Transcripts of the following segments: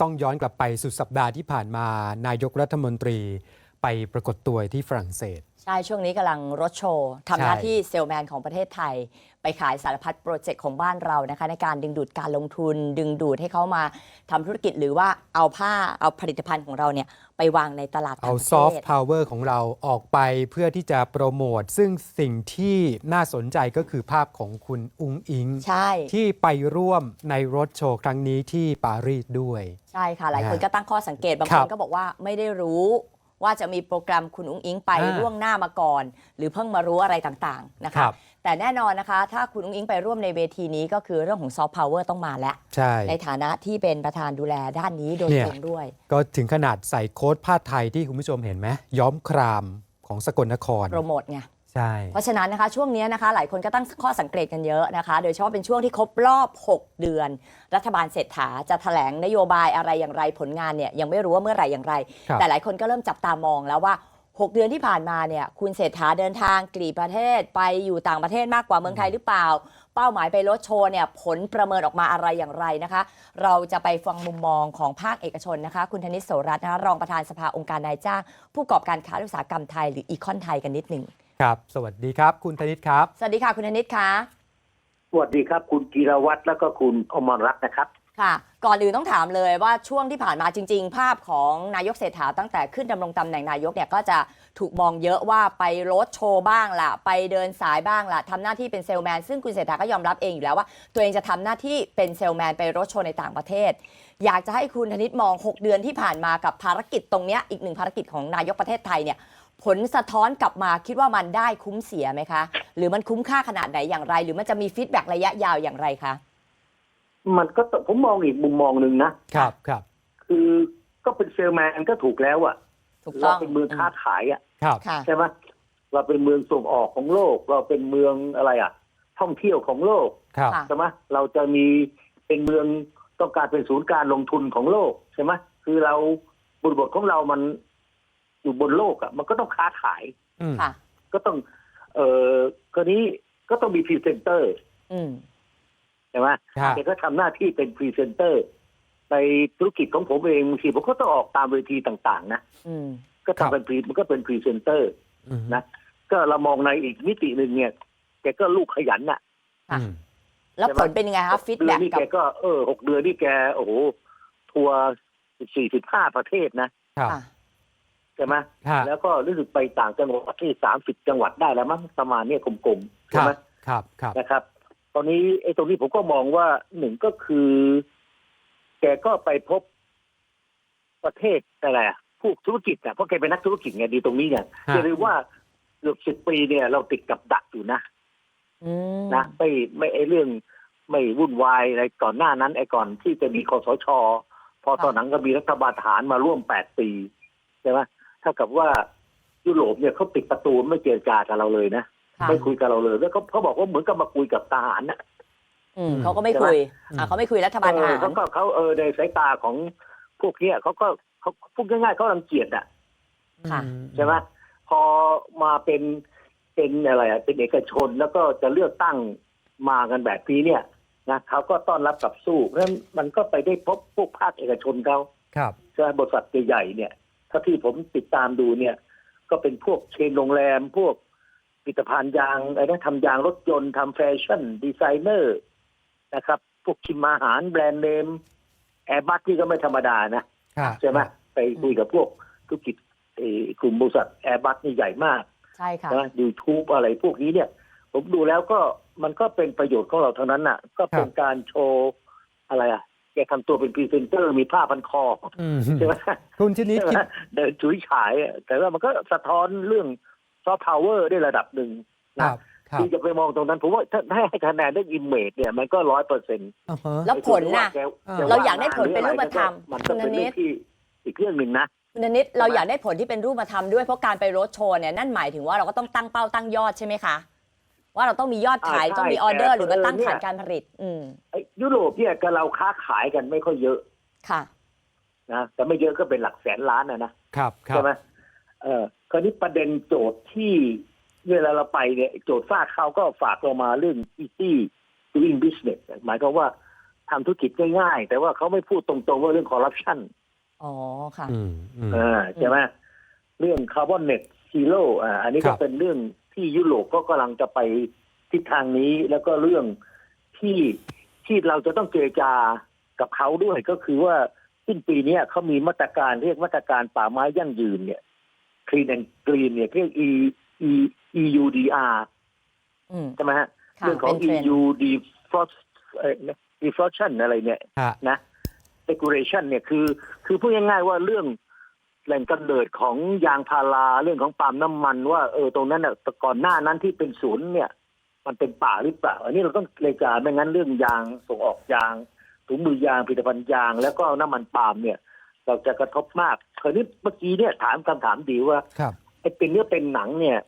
ต้องย้อนกลับไปสุดสัปดาห์ที่ผ่านมา นายกรัฐมนตรีไปปรากฏตัวที่ฝรั่งเศส ช่ช่วงนี้กำลังรถโชว์ทำหน้าใช่ที่เซลแมนของประเทศไทย ไปขายสารพัดโปรเจกต์ของบ้านเรานะคะ ในการดึงดูดการลงทุน ดึงดูดให้เขามาทำธุรกิจหรือว่าเอาผ้าเอาผลิตภัณฑ์ของเราเนี่ยไปวางในตลาดต่าเอางประซอฟเทต์ศพาวเวอร์ของเราออกไปเพื่อที่จะโปรโมท ซึ่งสิ่งที่น่าสนใจก็คือภาพของคุณอุงอิงใช่ที่ไปร่วมในรถโชว์ครั้งนี้ที่ปารีสด้วย ใช่ค่ะ หลายคนนะฮะก็ตั้งข้อสังเกตบางครัคบนก็บอกว่าไม่ได้รู้ ว่าจะมีโปรแกรมคุณอุ้งอิงไปอ่าล่วงหน้ามาก่อน หรือเพิ่งมารู้อะไรต่างๆนะคคะรับ แต่แน่นอนนะคะ ถ้าคุณอุ้งอิงไปร่วมในเวทีนี้ก็คือเรื่องของซอฟต์พาวเวอร์ต้องมาแล้ว ใช่ ในฐานะที่เป็นประธานดูแลด้านนี้โดยเนี่ย ตรงด้วย ก็ถึงขนาดใส่โค้ดผ้าไทยที่คุณผู้ชมเห็นไหมย้อมครามของสกลนคร โปรโมทไง ใช่ เพราะฉะนั้นนะคะช่วงนี้นะคะหลายคนก็ตั้งข้อสังเกตกันเยอะนะคะ โดยเฉพาะเป็นช่วงที่ครบรอบ 6 เดือน รัฐบาลเศรษฐาจะแถลงนโยบายอะไรอย่างไรผลงานเนี่ยยังไม่รู้ว่าเมื่อไหร่อย่างไรครับแต่หลายคนก็เริ่มจับตามองแล้วว่า 6 เดือนที่ผ่านมาเนี่ยคุณเศรษฐาเดินทางกลีบประเทศไปอยู่ต่างประเทศมากกว่าเมืองไทยหรือเปล่า เป้าหมายไปรถโชว์เนี่ยผลประเมินออกมาอะไรอย่างไรนะคะ เราจะไปฟังมุมมองของภาคเอกชนนะคะ คุณธนิตโสรัตน์นะคะรองประธานสภาองค์การนายจ้าง ผู้ประกอบการค้าอุตสาหกรรมไทยหรืออีคอนไทยกันนิดหนึ่ง ครับ สวัสดีครับ คุณธนิตครับ สวัสดีค่ะคุณธนิตค่ะ สวัสดีครับ คุณกีรวัตรแล้วก็คุณอมรรัตน์นะครับ ค่ะ ก่อนอื่นต้องถามเลยว่าช่วงที่ผ่านมาจริง ๆ ภาพของนายกเศรษฐาตั้งแต่ขึ้นดำรงตำแหน่งนายกเนี่ยก็จะถูกมองเยอะว่าไปรถโชว์บ้างละไปเดินสายบ้างละทำหน้าที่เป็นเซลแมนซึ่งคุณเศรษฐาก็ยอมรับเองอยู่แล้วว่า ตัวเองจะทำหน้าที่เป็นเซลแมนไปรถโชว์ในต่างประเทศ อยากจะให้คุณธนิตมอง 6 เดือนที่ผ่านมากับภารกิจตรงเนี้ยอีกหนึ่งภารกิจของนายกประเทศไทยเนี่ย ผลสะท้อนกลับมาคิดว่ามันได้คุ้มเสียไหมคะ หรือมันคุ้มค่าขนาดไหนอย่างไร หรือมันจะมีฟีดแบ็กระยะยาวอย่างไรคะมันก็ต้องผมมองอีกมุมมองหนึ่งนะครับครับ คือก็เป็นเซลแมนก็ถูกแล้วอะถูกเราต้องเป็นเมืองค้าขายอะครับค่ะ ใช่ไหมเราเป็นเมืองส่งออกของโลก เราเป็นเมืองอะไรอะท่องเที่ยวของโลกครับค่ะ ใช่ไหมเราจะมีเป็นเมืองต้องการเป็นศูนย์การลงทุนของโลกใช่ไหมคือเราบทบทของเรามัน อยู่บนโลกอะมันก็ต้องค้าขาย อืมค่ะ ก็ต้อง เอ่อก็นี้ก็ต้องมีพรีเซนเตอร์อืม ใช่ไหมครับ แกก็ทำหน้าที่เป็นพรีเซนเตอร์ ในธุรกิจของผมเองบางทีผมก็ต้องออกตามเวทีต่าง ๆ นะ อืม ก็ทำเป็นพรีมันก็เป็นพรีเซนเตอร์ อืมนะ ก็เรามองในอีกมิติหนึ่งเนี่ยแกก็ลูกขยันน่ะค่ะอืม แล้วผลเป็นยังไงคะฟีดเดืแบ็อนกนี่กับแกก็เออหกเดือนนี่แก โอ้โห ทัวร์สี่สิบห้าประเทศนะ ครับ ค่ะ ใช่ไหมครับแล้วก็รู้สึกไปต่างจังหวัดที่สามสิบจังหวัดได้แล้วมั้งประมาณเนี่ยกลมๆคใช่รับไหมครับครับนะครับ ตอนนี้ไอ้ตรงนี้ผมก็มองว่าหนึ่งก็คือ แกก็ไปพบประเทศอะไรอะพวกธุรกิจอะเพราะแกเป็นนักธุรกิจไงดีตรงนี้เนี่ยฮะจะเรียกว่าเกือบสิบปีเนี่ย เราติดกับดักอยู่นะอืมนะไม่ไม่ไอ้เรื่องไม่วุ่นวายอะไรก่อนหน้านั้น ไอ้ก่อนที่จะมีคอสช พอตอนหลังก็มีรัฐบาลทหารมาร่วมแปดปีใช่ไหม เท่ากับว่ายุโรปเนี่ยเขาปิดประตูไม่เจรจากับเราเลยนะค่ะไม่คุยกับเราเลย แล้วเขาเขาบอกว่าเหมือนกับมาคุยกับทหารน่ะอืมเขาก็ไม่คุยอืมอ่าเขาไม่คุยรัฐบาลทเออหารเขาก็เขาเออในสายตาของพวกเนี้ยเขาก็เขาพูดง่ายๆเขารังเกียจอะค่ะใช่ไหมพอมาเป็นเป็นอะไรอะเป็นเอกชนแล้วก็จะเลือกตั้งมากันแบบนี้เนี่ยนะเขาก็ต้อนรับกับสู้เพราะฉะนั้นมันก็ไปได้พบพวกภาคเอกชนเขาครับใช่ไหมบริษัทใหญ่ๆเนี่ย ถ้าที่ผมติดตามดูเนี่ย ก็เป็นพวกเชนโรงแรม พวกผลิตภัณฑ์ยางอะไรนะทำยางรถยนต์ทำแฟชั่นดีไซเนอร์นะครับ พวกชิมอาหารแบรนด์เนมแอร์บัสที่ก็ไม่ธรรมดานะครับใช่ไหมไปคุยกับพวกธุรกิจเอ่อกลุ่มบริษัทแอร์บัสนี่ใหญ่มากใช่ค่ะนะยูทูบอะไรพวกนี้เนี่ย ผมดูแล้วก็มันก็เป็นประโยชน์ของเราทั้งนั้นน่ะ ก็เป็นการโชว์อะไรอะ แกทำตัวเป็นพรีเซนเตอร์มีผ้าพันคออืมใช่ไหมคุณชนิดใช่ไหมคิดเดินจุยฉายอะแต่ว่ามันก็สะท้อนเรื่องซอฟต์พาวเวอร์ได้ระดับหนึ่งคนะรับครับที่จะไปมองตรงนั้นผมว่าถ้าให้คะแนนได้อิมเมจเนี่ยมันก็ร้อยเปอร์เซ็นต์อ่าฮะแล้วผลน่ะ เราอยากได้ผลเป็นรูปธรรมมันก็เป็นเรื่องที่อีกเรื่องหนึ่งนะคุณธนิตเราอยากได้ผลที่เป็นรูปธรรมด้วยเพราะการไปรถโชว์เนี่ยนั่นหมายถึงว่าเราก็ต้องตั้งเป้าตั้งยอดใช่ไหมคะ ว่าเราต้องมียอดขายอ่าใช่ต้องมีออเดอร์ แต่หรือมาตั้งเออเนี่ย ฐานการผลิต อืมไอ้ยุโรปเนี่ยกับเราค้าขายกันไม่ค่อยเยอะค่ะ นะแต่ไม่เยอะก็เป็นหลักแสนล้านนะนะครับครัใช่บไหมเออคราวนี้ประเด็นโจทย์ที่เวลาเราไปเนี่ยโจทย์ฝากเขาก็ฝากเรามาเรื่อง easy doing business หมายความว่าทำธุรกิจง่ายๆ แต่ว่าเขาไม่พูดตรงๆว่าเรื่องคอร์รัปชัน อ๋อค่ะ อืมอืม อ่าใช่ไหมเรื่องคาร์บอนเน็ตซีโร่อ่าอันนี้ครัก็บเป็นเรื่อง ที่ยุโรปก็กำลังจะไปทิศทางนี้ แล้วก็เรื่องที่ที่เราจะต้องเจรจากับเขาด้วยก็คือว่าสิ้นปีเนี้ยเขามีมาตรการเรียกมาตรการป่าไม้ยั่งยืนเนี่ย Clean and Green เนี่ยเรียก E E EUDR อืมใช่ไหมฮะค่ะเรื่องของเป็นเทรนด์ EU defrost เอ่อ deflation อะไรเนี่ยฮะนะ regulation เนี่ยคือ คือพูดง่ายๆว่าเรื่อง แหล่งกำเนิดของยางพาราเรื่องของปาล์มน้ำมัน ว่าเออตรงนั้นน่ะแต่ก่อนหน้านั้นที่เป็นศูนย์เนี่ย มันเป็นป่าหรือเปล่า อันนี้เราต้องเลยจาไม่งั้นเรื่องยางส่งออกยางถุงมือยางผลิตภัณฑ์ยาง แล้วก็น้ำมันปาล์มเนี่ย เราจะกระทบมากคราวนี้เมื่อกี้เนี่ยถามคำถามดีว่าครับไอ้เป็นเนื้อเป็นหนังเนี่ย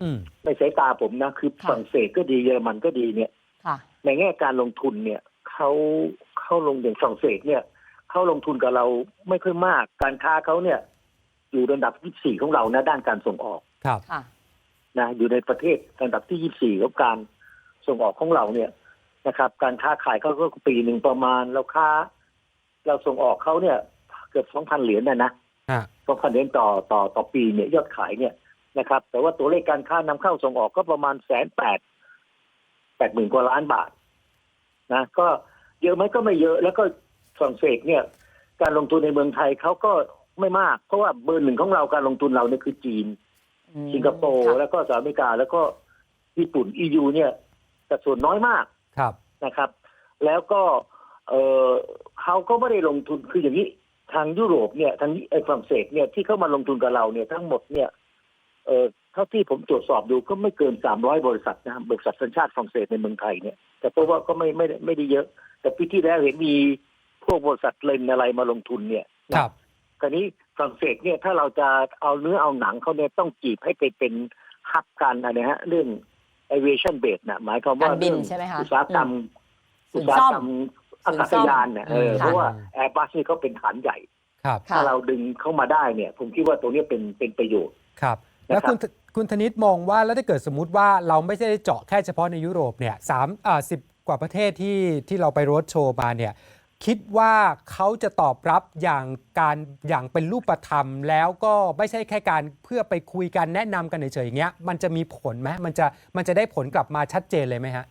อืมในสายตาผมนะคือค่ะฝรั่งเศสก็ดีเยอรมันก็ดีเนี่ยค่ะในแง่การลงทุนเนี่ยเขาเขาลงอย่างฝรั่งเศสเนี่ยเขาลงทุนกับเราไม่ค่อยมาก การค้าเขาเนี่ย อยู่ระดับ 24 ของเรานะด้านการส่งออกครับค่ะ นะอยู่ในประเทศระดับที่ 24 ของการส่งออกของเราเนี่ยนะครับ การค้าขายเขาก็ปีหนึ่งประมาณเราค้า เราส่งออกเขาเนี่ยเกือบ 2,000 เหรียญนะนะฮะ 2,000 เหรียญต่อต่อต่อปีเนี่ยยอดขายเนี่ยนะครับ แต่ว่าตัวเลขการค้านำเข้าส่งออกก็ประมาณแสนแปดแปดหมื่นกว่าล้านบาทนะก็เยอะไหมก็ไม่เยอะ แล้วก็ฝรั่งเศสเนี่ย การลงทุนในเมืองไทยเขาก็ ไม่มาก เพราะว่าเบอร์หนึ่งของเราการลงทุนเราเนี่ยคือจีนอืมสิงคโปร์ค่ะแล้วก็สหรัฐอเมริกาแล้วก็ญี่ปุ่น EU เนี่ยแต่ส่วนน้อยมากครับนะครับ แล้วก็เออเขาก็ไม่ได้ลงทุนคืออย่างนี้ทางยุโรปเนี่ยทางไอ้ฝรั่งเศสเนี่ยที่เข้ามาลงทุนกับเราเนี่ยทั้งหมดเนี่ยเออเท่าที่ผมตรวจสอบดูก็ไม่เกินสามร้อยบริษัทนะบริษัทสัญชาติฝรั่งเศสในเมืองไทยเนี่ย แต่เพราะว่าก็ไม่ไม่ได้ไม่ได้เยอะ แต่ปีที่แล้วเห็นมีพวกบริษัทเลนอะไรมาลงทุนเนี่ยคนะรับ คราวนี้ฝรั่งเศสเนี่ยถ้าเราจะเอาเนื้อเอาหนังเขาเนี่ยต้องจีบให้ไปเป็นฮับกันอะไรฮะ เรื่อง aviation base นะหมายความว่าการบินเรื่องใช่ไหมคะอุตสาหกรรมอือุมตสาหกรรมศูอานย์กาศซ่อมยานเนี่ยเอออืมเพราะว่าค่ะแอร์บัสนี่เขาเป็นฐานใหญ่ครับค่ะถ้าเราดึงเข้ามาได้เนี่ย ผมคิดว่าตรงนี้เป็นเป็นประโยชน์ครับ แล้วนะครับคุณคุณธนิตมองว่าแล้วถ้าเกิดสมมุติว่าเราไม่ได้เจาะแค่เฉพาะในยุโรปเนี่ยสามอ่าสิบกว่าประเทศที่ที่เราไปรถโชว์มาเนี่ย คิดว่าเขาจะตอบรับอย่างการอย่างเป็นรูปธรรม แล้วก็ไม่ใช่แค่การเพื่อไปคุยกันแนะนำกันเฉยๆอย่างเงี้ยมันจะมีผลไหมมันจะมันจะได้ผลกลับมาชัดเจนเลยไหมฮะ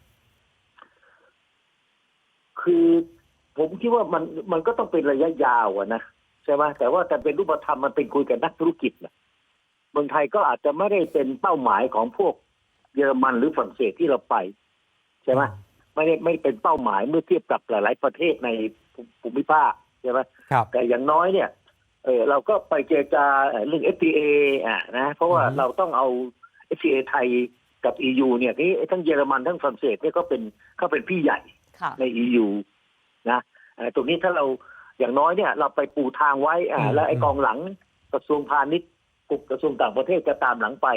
คือผมคิดว่ามันมันก็ต้องเป็นระยะยาวอะนะใช่ไหมแต่ว่าแต่เป็นรูปธรรมมันเป็นคุยกับนักธุรกิจนะเมืองไทยก็อาจจะไม่ได้เป็นเป้าหมายของพวกเยอรมันหรือฝรั่งเศสที่เราไป ใช่ไหม ไม่ได้ไม่เป็นเป้าหมายเมื่อเทียบกับหลาย ๆ ประเทศในภูมิภาคใช่ไหมครับ แต่อย่างน้อยเนี่ยเออเราก็ไปเจรจาเอ่อเรื่อง FTA อะนะ เพราะว่าอือฮึเราต้องเอา FTA ไทยกับ EU เนี่ยที่ทั้งเยอรมันทั้งฝรั่งเศสเนี่ยก็เป็นเขาเป็นพี่ใหญ่ค่ะใน EU นะเอ่อตรงนี้ถ้าเราอย่างน้อยเนี่ย เราไปปูทางไว้อ่าอืมแล้วไอ้กองหลังกระทรวงพาณิชย์กกระทรวงต่างประเทศจะตามหลังไป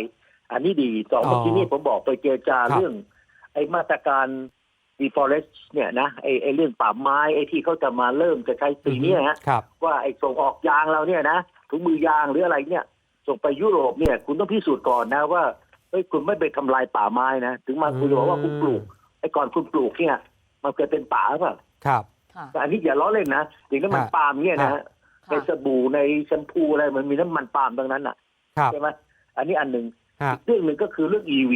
อันนี้ดีสองเมื่อกี้นี้ผมบอกไปเจรจาครับเรื่อง ไอ้มาตรการ deforest เนี่ยนะไอ้ไอ้เรื่องป่าไม้ไอ้ที่เขาจะมาเริ่มจะใช้ปีเนี้ฮะครับว่าไอ้ส่งออกยางเราเนี่ยนะถุงมือยางหรืออะไรเนี่ย ส่งไปยุโรปเนี่ย คุณต้องพิสูจน์ก่อนนะว่าเฮ้ยคุณไม่ไปทำลายป่าไม้นะถึงมาคุณจะบอกว่าคุณปลูกไอ้ก่อนคุณปลูกเนี่ย มันเคยเป็นป่าหรือเปล่าครับค่ะแต่อันนี้อย่าล้อเล่นนะอย่างน้ำมันฮะปาล์มเนี่ยนะฮะในค่ะสบู่ในแชมพูอะไรมันมีน้ำมันปาล์มตรงนั้นอะครับใช่ไหมอันนี้อันหนึ่งฮะอีกเรื่องหนึ่งก็คือเรื่อง EV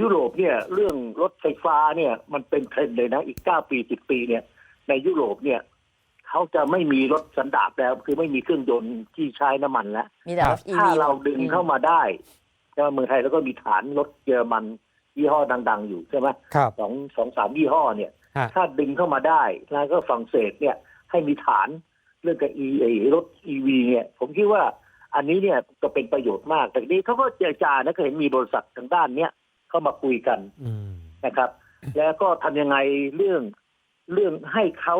ยุโรปเนี่ยเรื่องรถไฟฟ้าเนี่ยมันเป็นเทรนด์เลยนะอีกเก้าปีสิบปีเนี่ย ในยุโรปเนี่ยเขาจะไม่มีรถสันดาปแล้ว คือไม่มีเครื่องยนต์ที่ใช้น้ำมันแล้วมีแต่รถ EV ถ้าเราดึงอืมเข้ามาได้ใช่ไหมเมืองไทยแล้วก็มีฐานรถเยอรมันยี่ห้อดัง ๆ อยู่ใช่ไหมครับ สองสองสามยี่ห้อเนี่ย ฮะ ถ้าดึงเข้ามาได้แล้วก็ฝรั่งเศสเนี่ยให้มีฐานเรื่องกับ e ไอ้รถ EV เนี่ย ผมคิดว่าอันนี้เนี่ยก็เป็นประโยชน์มาก แต่ทีนี้เขาก็เจรจานะก็เห็นมีบริษัททางด้านเนี้ย เข้ามาคุยกันอืมนะครับ แล้วก็ทำยังไงเรื่องเรื่องให้เขา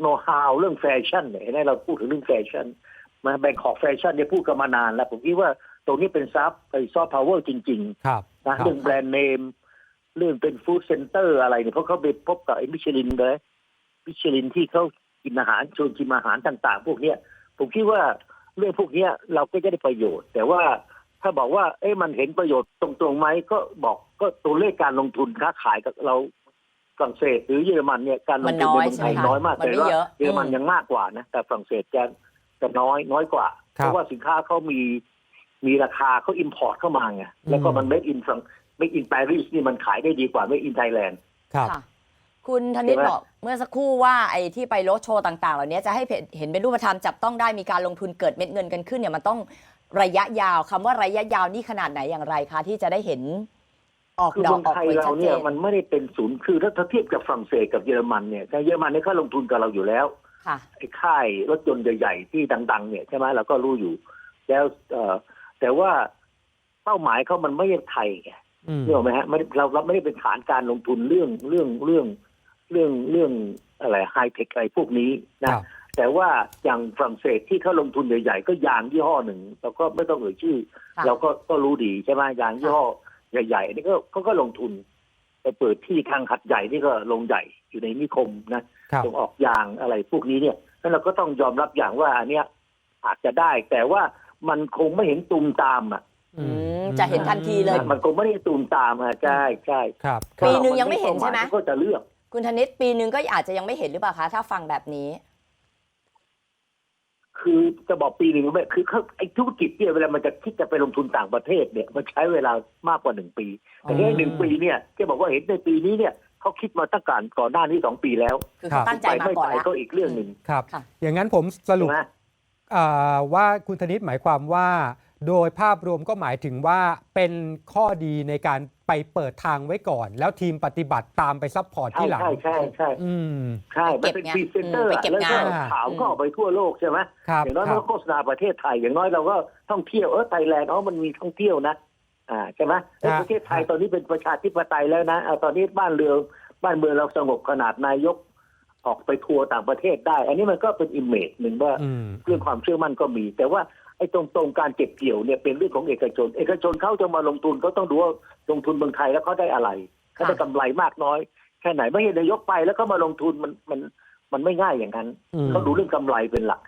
โน้ตฮาวเรื่องแฟชั่นเนี่ยเห็นไหมเราพูดถึงเรื่องแฟชั่นมาแบ่งขอบแฟชั่นเนี่ยพูดกันมานานแล้ว ผมคิดว่าตรงนี้เป็นซับไอ้ซอฟต์พาวเวอร์จริงๆครับนะครับเรื่องแบรนด์เนมเรื่องเป็นฟู้ดเซ็นเตอร์อะไรเนี่ยเพราะเขาไปพบกับไอ้มิชลินเลยมิชลินที่เขากินอาหารชวนกินอาหารต่าง ๆ พวกเนี้ยผมคิดว่าเรื่องพวกเนี้ยเราก็จะได้ประโยชน์ แต่ว่า ถ้าบอกว่าเอ๊ะมันเห็นประโยชน์ตรงๆไหมก็บอกก็ตัวเลขการลงทุนค้าขายกับเราฝรั่งเศสหรือเยอรมันเนี่ยการลงทุนในมันน้อยเมืองไทยใช่ไหมคะน้อยมากมันแต่ไม่ว่าเยอะเยอรมันอืมยังมากกว่านะแต่ฝรั่งเศสจะจะน้อยน้อยกว่าครับเพราะว่าสินค้าเขามีมีราคาเขาอิมพอร์ตเข้ามาไงแล้วก็อืมมันเมดอินฝรั่งเมดอินปารีสนี่มันขายได้ดีกว่าเมดอินไทยแลนด์ครับค่ะคุณธนิตใช่ไหมบอกเมื่อสักครู่ว่าไอ้ที่ไปรถโชว์ต่าง ๆ เหล่านี้จะให้เห็นเป็นรูปธรรมจับต้องได้มีการลงทุนเกิดเม็ดเงินกันขึ้นเนี่ยมันต้อง ระยะยาวคำว่าระยะยาวนี่ขนาดไหนอย่างไรคะที่จะได้เห็นออกคือดอเมืกองออกไทยผลเราชัดเจเนี่ยนมันไม่ได้เป็นศูนย์คือถ้าถ้าเทียบกับฝรั่งเศสกับเยอรมันเนี่ยแต่เยอรมันเนี่ยเขาลงทุนกับเราอยู่แล้วค่ะ ไอ้ค่ายรถยนต์ใหญ่ๆที่ดัง ๆ เนี่ยใช่ไหมเราก็รู้อยู่ แล้วเอ่อแต่ว่าเป้าหมายเขามันไม่ใช่ไทยไง อืม เรื่องไหมฮะไม่ได้เราเราไม่ได้เป็นฐานการลงทุนเรื่องเรื่องเรื่องเรื่องเรื่องอะไรไฮเทคอะไรพวกนี้คนะรับ แต่ว่าอย่างฝรั่งเศสที่เขาลงทุนใหญ่ๆก็ยางยี่ห้อหนึ่งเราก็ไม่ต้องเอ่ยชื่อค่ะเราก็ก็รู้ดีใช่ไหมยางยี่ห้อใหญ่ๆนี่ก็เขาก็ลงทุนไปเปิดที่ทางหัดใหญ่นี่ก็ลงใหญ่อยู่ในนิคมนะครับส่งออกยางอะไรพวกนี้เนี่ยแล้วเราก็ต้องยอมรับอย่างว่าอันเนี้ยอาจจะได้แต่ว่ามันคงไม่เห็นตูมตามอะอืมจะเห็นทันทีเลย มันคงไม่ได้ตูมตามอะใช่ใช่ครับคปีรับหนึ่งยังไม่เห็นใช่ไหมก็จะเลือก คุณธนิตปีหนึ่งก็อาจจะยังไม่เห็นหรือเปล่าคะถ้าฟังแบบนี้ คือจะบอกปีหนึ่งไม่คือเขาไอ้ธุรกิจเนี่ยเวลามันจะคิดจะไปลงทุนต่างประเทศเนี่ยมันใช้เวลามากกว่าหนึ่งปี แต่แค่หนึ่งปีเนี่ยที่บอกว่าเห็นในปีนี้เนี่ยเขาคิดมาตั้งการก่อนหน้านี้สองปีแล้วคือเขาตั้งใจไปมาไม่ก่อไปนแล้วก็อีกเรื่องหนึ่งครับค่ะอย่างนั้นผมสรุปใช่ไหมอ่าว่าคุณธนิตหมายความว่า โดยภาพรวมก็หมายถึงว่าเป็นข้อดีในการไปเปิดทางไว้ก่อน แล้วทีมปฏิบัติตามไปซัพพอร์ตใช่ที่หลัง ใช่ใช่ใช่อืม ใช่มันเป็นไปพรีเก็บเซนเตอร์ไงอืมไปเก็บแล้วก็งานข่าวก็ออกไปทั่วโลกใช่ไหมครับอย่างน้อยคมันรับก็โฆษณาประเทศไทย อย่างน้อยเราก็ท่องเที่ยวเออไทยแลนด์อ๋อมันมีท่องเที่ยวนะ อ่าใช่ไหมเอ้ยฮะ ประเทศไทยตอนนี้เป็นประชาธิปไตยแล้วนะเอาตอนนี้บ้านเรืองบ้านเมืองเราสงบขนาดนายกออกไปทัวร์ต่างประเทศได้ อันนี้มันก็เป็นอิมเมจหนึ่งว่า อืม เรื่องความเชื่อมั่นก็มี แต่ว่า ไอ้ตรงตรงๆการเก็บเกี่ยวเนี่ยเป็นเรื่องของเอกชน เอกชนเขาจะมาลงทุนเขาต้องดูว่าลงทุนเมืองไทยแล้วเขาได้อะไรเขาได้กำไรมากน้อย แค่ไหนไม่ใช่นายกไปแล้วก็มาลงทุนมันมันมันไม่ง่ายอย่างนั้นอืมเขาดูเรื่องกำไรเป็นหลัก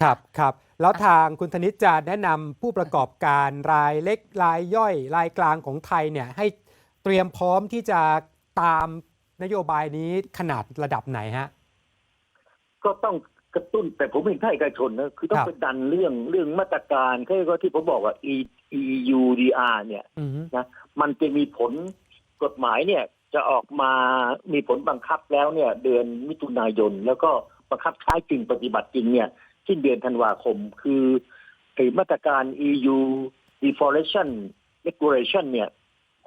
ครับครับ แล้วทางคุณธนิตจะแนะนำผู้ประกอบการรายเล็กรายย่อย รายกลางของไทยเนี่ยให้เตรียมพร้อมที่จะตามนโยบายนี้ขนาดระดับไหนฮะก็ต้องก ระตุ้น แต่ผมเห็นภาคเอกชนนะคือต้อครังบไปดันเรื่องเรื่องมาตรการก็ก็ที่ผมบอกว่า E EUDR เนี่ยอืมนะมันจะมีผลกฎหมายเนี่ย จะออกมามีผลบังคับแล้วเนี่ย เดือนมิถุนายน แล้วก็บังคับใช้จริงปฏิบัติจริงเนี่ยสิ้นเดือนธันวาคม คือไอ้มาตรการ EU deforestation regulation เนี่ย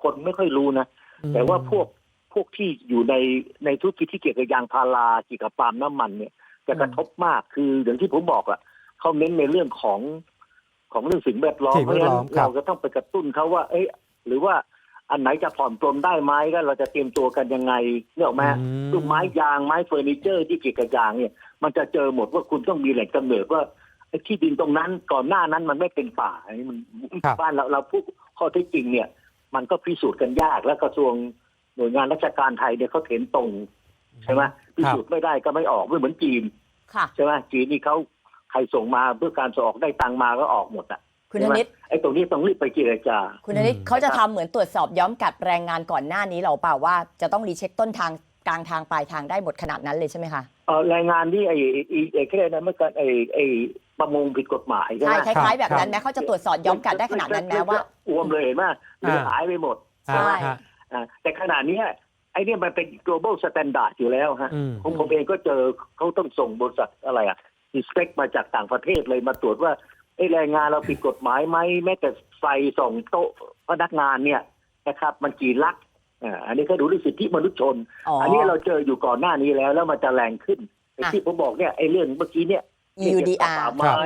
คนไม่ค่อยรู้นะ แต่ว่าพวกพวกที่อยู่ในในธุรกิจที่เกี่ยวกับยางพาราเกี่ยวกับปาล์มน้ำมันเนี่ย จะกระทบมากคืออย่างที่ผมบอกอะเขาเน้นในเรื่องของของเรื่องสิ่งแวดล้อมสิ่งเพแวราะดฉะล้นั้อมนครับ เราจะต้องไปกระตุ้นเขาว่า เอ๊ะหรือว่าอันไหนจะผ่อนปลนได้ไหมก็เราจะเตรียมตัวกันยังไงเนี่ยออกไหมาอืม ลูกไม้ยางไม้เฟอร์นิเจอร์ที่เกี่ยวกับยางเนี่ย มันจะเจอหมดว่าคุณต้องมีแหล่งกำเนิดว่าไอ้ที่ดินตรงนั้นก่อนหน้านั้นมันไม่เป็นป่าอันนี้มันครับ บ้านเราเราพูดข้อเท็จจริงเนี่ย มันก็พิสูจน์กันยากและกระทรวงหน่วยงานราชการไทยเนี่ยเขาเห็นตรง ใช่ไหมพิสูจน์ไม่ได้ก็ไม่ออกไม่เหมือนจีน ค่ะ ใช่ไหมจีนนี่เขาใครส่งมาเพื่อการส่งออกได้ตังค์มาก็ออกหมดอะคุณธใช่ไหมนิตไอ้ตรงนี้ต้องรีบไปเจรจา คุณธนิตอืมเขาจะทำเหมือนตรวจสอบย้อมกลับแรงงานก่อนหน้านี้เราเปล่าว่าจะต้องรีเช็คต้นทางกลางทางปลายทางได้หมดขนาดนั้นเลยใช่ไหมคะเออแรงงานที่ไอ้ไอ้ไอ้ไอ้แค่นั้นเมื่อกันไอ้ไอ้ประมงผิดกฎหมายใช่ไหใช่มคล้ายๆแบบนั้นแม้เขาจะตรวจสอบย้อมกลับได้ขนาดนั้นแม้ว่าอ้วมเลยเห็นไหมหรือหายไปหมด ใช่ฮะอ่าแต่ขนาดนี้ย ไอ้เนี่ยมันเป็น global standard อยู่แล้วฮะอืมผมผมเองก็เจอเขาต้องส่งบริษัทอะไรอะอินสเปกมาจากต่างประเทศเลยมาตรวจว่าไอ้แรงงานเราผิดกฎหมายไหมแม้แต่ไฟส่องโต๊ะพนักงานเนี่ยนะครับ มันกี่ลักอ่าอันนี้ก็ดูเรื่องสิทธิมนุษยชนอ๋ออัอันนี้เราเจออยู่ก่อนหน้านี้แล้วแล้วมันจะแรงขึ้นไอ้อะที่ผมบอกเนี่ยไอ้เรื่องเมื่อกี้เนี่ย EUDR ป่าไม้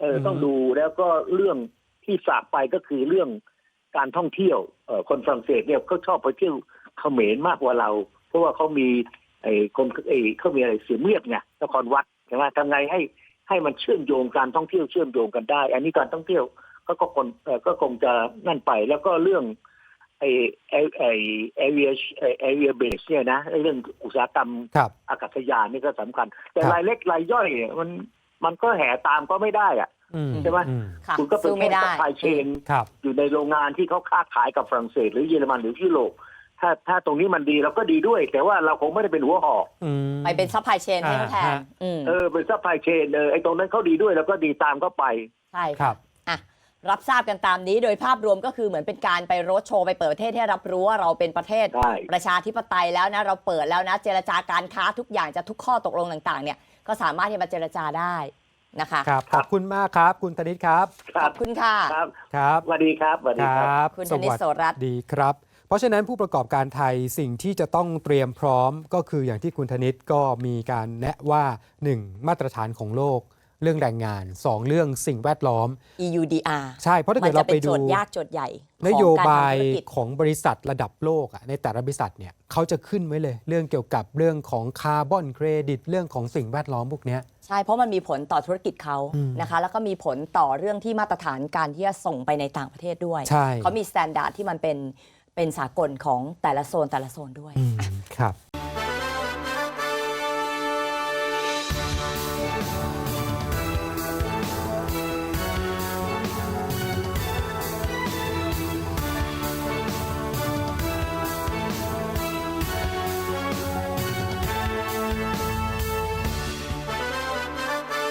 เอออืมต้องดูแล้วก็เรื่องที่ฝากไปก็คือเรื่องการท่องเที่ยวเออคนฝรั่งเศสเนี่ยเขาชอบไปเที่ยว เขมรมากกว่าเรา เพราะว่าเขามีไอ้คนไอ้เขามีอะไรเสียเมียบไงนครวัดใช่ไหมทำไงให้ให้มันเชื่อมโยงการท่องเที่ยวเชื่อมโยงกันได้ อันนี้การท่องเที่ยวก็ก็คนเอ่อก็คงจะนั่นไปแล้วก็เรื่องไอ้ไอ้ไอ้แอเรียแอเรียเบสเนี่ยนะไอ้เรื่องอุตสาหกรรมครับอากาศยานนี่ก็สำคัญ แต่ครับรายเล็กรายย่อยเนี่ยมันมันก็แห่ตามก็ไม่ได้อะอืมใช่ไหมอืมค่ะคุณก็เป็นสู้ไม่แค่ได้ซัพพลายเชนครับอยู่ในโรงงานที่เขาค้าขายกับฝรั่งเศสหรือเยอรมันหรือยุโรป ถ้าถ้าตรงนี้มันดีเราก็ดีด้วย แต่ว่าเราคงไม่ได้เป็นหัวหอกอืม ไปเป็นซัพพลายเชนให้เขาแทนอ่าฮะ อืมเออเป็นซัพพลายเชนเออไอ้ตรงนั้นเขาดีด้วยแล้วก็ดีตามเข้าไป ใช่ครัค่ะบอะรับทราบกันตามนี้โดยภาพรวมก็คือเหมือนเป็นการไปโรดโชว์ไปเปิดประเทศให้รับรู้ว่าเราเป็นประเทศ ใช่ ประชาธิปไตยแล้วนะ เราเปิดแล้วนะ เจรจาการค้าทุกอย่างจะทุกข้อตกลงต่างๆ เนี่ย ก็สามารถที่จะมาเจรจาได้นะคะครับ ขอบคุณมากครับ คุณธนิตครับ คขรัอบบคุณค่ะ ครับครับ สวัสดีครับสวัสคดีรครับับ คุณธนิตโสรัตน์ ดีครับ เพราะฉะนั้นผู้ประกอบการไทยสิ่งที่จะต้องเตรียมพร้อมก็คืออย่างที่คุณธนิตก็มีการแนะว่า 1. มาตรฐานของโลก เรื่องแรงงาน 2. เรื่องสิ่งแวดล้อม EUDR ใช่เพราะถ้ามัเกิดจะเราเป็ไปนโจดูทย์ยากโจทย์ใหญ่นโยบายของกรทำธุรกิจของบริษัทระดับโลกอะในแต่ละบริษัทเนี่ยเขาจะขึ้นไว้เลย เรื่องเกี่ยวกับเรื่องของคาร์บอนเครดิต เรื่องของสิ่งแวดล้อมพวกเนี้ยใช่ เพราะมันมีผลต่อธุรกิจเขาอืมนะคะ แล้วก็มีผลต่อเรื่องที่มาตรฐานการที่จะส่งไปในต่างประเทศด้วยใช่เขามีสแตนดาร์ดที่มันเป็น เป็นสากลของแต่ละโซนแต่ละโซนด้วย ครับ